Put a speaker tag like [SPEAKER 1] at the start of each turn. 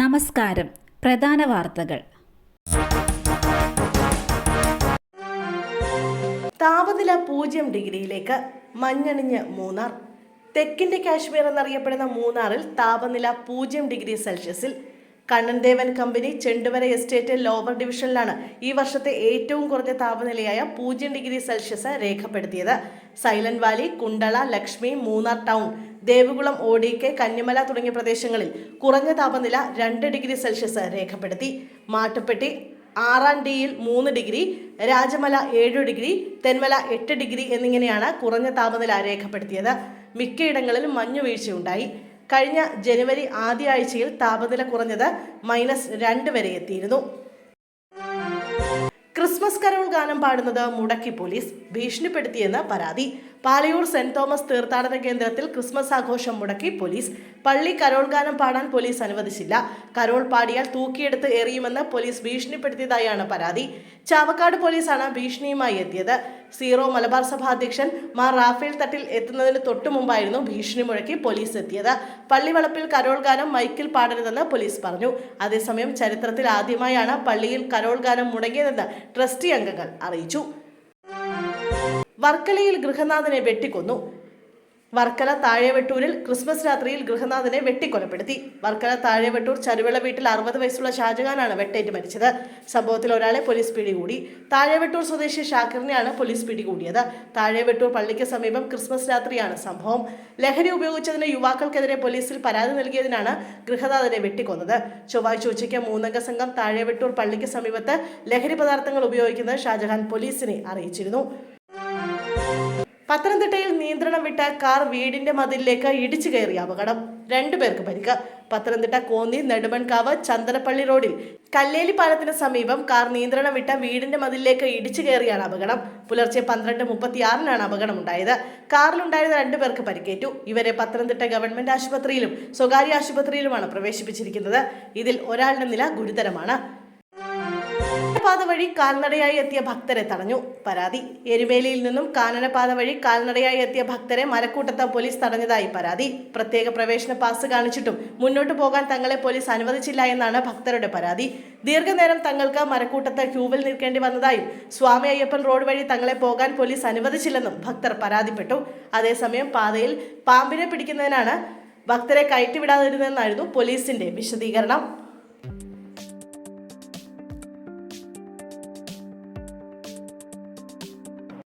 [SPEAKER 1] നമസ്കാരം. പ്രധാന വാർത്തകൾ.
[SPEAKER 2] താപനില പൂജ്യം ഡിഗ്രിയിലേക്ക് മഞ്ഞണിഞ്ഞ് മൂന്നാർ. തെക്കിന്റെ കാശ്മീർ എന്നറിയപ്പെടുന്ന മൂന്നാറിൽ താപനില പൂജ്യം degree സെൽഷ്യസിൽ. Kannan Devan company Chenduvara estate lower ഡിവിഷനിലാണ് ഈ വർഷത്തെ ഏറ്റവും കുറഞ്ഞ താപനിലയായ പൂജ്യം ഡിഗ്രി സെൽഷ്യസ് രേഖപ്പെടുത്തിയത്. Silent valley Kundala Lakshmi Munnar town Devikulam ഓടിക്കെ Kannimala തുടങ്ങിയ പ്രദേശങ്ങളിൽ കുറഞ്ഞ താപനില രണ്ട് ഡിഗ്രി സെൽഷ്യസ് രേഖപ്പെടുത്തി. മാട്ടുപ്പെട്ടി ആറാം ഡിയിൽ മൂന്ന് ഡിഗ്രി രാജമല ഏഴ് ഡിഗ്രി തെന്മല എട്ട് ഡിഗ്രി എന്നിങ്ങനെയാണ് കുറഞ്ഞ താപനില രേഖപ്പെടുത്തിയത്. മിക്കയിടങ്ങളിലും മഞ്ഞുവീഴ്ചയുണ്ടായി കഴിഞ്ഞ ജനുവരി ആദ്യ ആഴ്ചയിൽ താപനില കുറഞ്ഞത് മൈനസ് രണ്ട് വരെ എത്തിയിരുന്നു. ക്രിസ്മസ് കരോൾ ഗാനം പാടുന്നത് മുടക്കി പോലീസ് ഭീഷണിപ്പെടുത്തിയെന്ന് പരാതി. പാലയൂർ സെന്റ് തോമസ് തീർത്ഥാടന കേന്ദ്രത്തിൽ ക്രിസ്മസ് ആഘോഷം മുടക്കി പോലീസ് പള്ളി കരോൾ ഗാനം പാടാൻ പോലീസ് അനുവദിച്ചില്ല. കരോൾ പാടിയാൽ തൂക്കിയെടുത്ത് എറിയുമെന്ന് പോലീസ് ഭീഷണിപ്പെടുത്തിയതായാണ് പരാതി. ചാവക്കാട് പോലീസാണ് ഭീഷണിയുമായി എത്തിയത്. സീറോ മലബാർ സഭ അധ്യക്ഷൻ മാർ റാഫേൽ തട്ടിൽ എത്തുന്നതിന് തൊട്ടു മുമ്പായിരുന്നു ഭീഷണി മുഴക്കി പോലീസ് എത്തിയത്. പള്ളിവളപ്പിൽ കരോൾ ഗാനം മൈക്കിൽ പാടരുതെന്ന് പോലീസ് പറഞ്ഞു. അതേസമയം ചരിത്രത്തിൽ ആദ്യമായാണ് പള്ളിയിൽ കരോൾ ഗാനം മുടങ്ങിയതെന്ന് ട്രസ്റ്റി അംഗങ്ങൾ അറിയിച്ചു. വർക്കലയിൽ ഗൃഹനാഥനെ വെട്ടിക്കൊന്നു. വർക്കല താഴെവെട്ടൂരിൽ ക്രിസ്മസ് രാത്രിയിൽ ഗൃഹനാഥനെ വെട്ടിക്കൊലപ്പെടുത്തി. വർക്കല താഴെവെട്ടൂർ ചരുവിള വീട്ടിൽ അറുപത് വയസ്സുള്ള ഷാജഹാനാണ് വെട്ടേറ്റ് മരിച്ചത്. സംഭവത്തിൽ ഒരാളെ പോലീസ് പിടികൂടി. താഴെവെട്ടൂർ സ്വദേശി ഷാക്കിറിനെയാണ് പോലീസ് പിടികൂടിയത്. താഴെവെട്ടൂർ പള്ളിക്ക് സമീപം ക്രിസ്മസ് രാത്രിയാണ് സംഭവം. ലഹരി ഉപയോഗിച്ചതിന് യുവാക്കൾക്കെതിരെ പോലീസിൽ പരാതി നൽകിയതിനാണ് ഗൃഹനാഥനെ വെട്ടിക്കൊന്നത്. ചൊവ്വാഴ്ച ഉച്ചയ്ക്ക് മൂന്നംഗ സംഘം താഴെവെട്ടൂർ പള്ളിക്ക് സമീപത്ത് ലഹരി പദാർത്ഥങ്ങൾ ഉപയോഗിക്കുന്നത് ഷാജഹാൻ പോലീസിനെ അറിയിച്ചിരുന്നു. പത്തനംതിട്ടയിൽ നിയന്ത്രണം വിട്ട കാർ വീടിന്റെ മതിലിലേക്ക് ഇടിച്ചു കയറിയ അപകടം. രണ്ടുപേർക്ക് പരിക്ക്. പത്തനംതിട്ട കോന്നി നെടുമൺകാവ് ചന്ദനപ്പള്ളി റോഡിൽ കല്ലേലി പാലത്തിന് സമീപം കാർ നിയന്ത്രണം വിട്ട വീടിന്റെ മതിലിലേക്ക് ഇടിച്ചു കയറിയാണ് അപകടം. പുലർച്ചെ പന്ത്രണ്ട് മുപ്പത്തിയാറിനാണ് അപകടമുണ്ടായത്. കാറിലുണ്ടായിരുന്ന രണ്ടുപേർക്ക് പരിക്കേറ്റു. ഇവരെ പത്തനംതിട്ട ഗവൺമെന്റ് ആശുപത്രിയിലും സ്വകാര്യ ആശുപത്രിയിലുമാണ് പ്രവേശിപ്പിച്ചിരിക്കുന്നത്. ഇതിൽ ഒരാളുടെ നില ഗുരുതരമാണ്. പാത വഴി കാൽനടയായി എത്തിയ ഭക്തരെ തടഞ്ഞു. പരാതി. എരുമേലിയിൽ നിന്നും കാനനപാത വഴി കാൽനടയായി എത്തിയ ഭക്തരെ മരക്കൂട്ടത്ത് പോലീസ് തടഞ്ഞതായി പരാതി. പ്രത്യേക പ്രവേശന പാസ് കാണിച്ചിട്ടും മുന്നോട്ട് പോകാൻ തങ്ങളെ പോലീസ് അനുവദിച്ചില്ല എന്നാണ് ഭക്തരുടെ പരാതി. ദീർഘനേരം തങ്ങൾക്ക് മരക്കൂട്ടത്ത് ക്യൂവിൽ നിൽക്കേണ്ടി വന്നതായും സ്വാമി അയ്യപ്പൻ റോഡ് വഴി തങ്ങളെ പോകാൻ പോലീസ് അനുവദിച്ചില്ലെന്നും ഭക്തർ പരാതിപ്പെട്ടു. അതേസമയം പാതയിൽ പാമ്പിനെ പിടിക്കുന്നതിനാണ് ഭക്തരെ കയറ്റിവിടാതിരുന്നതെന്നായിരുന്നു പോലീസിന്റെ വിശദീകരണം.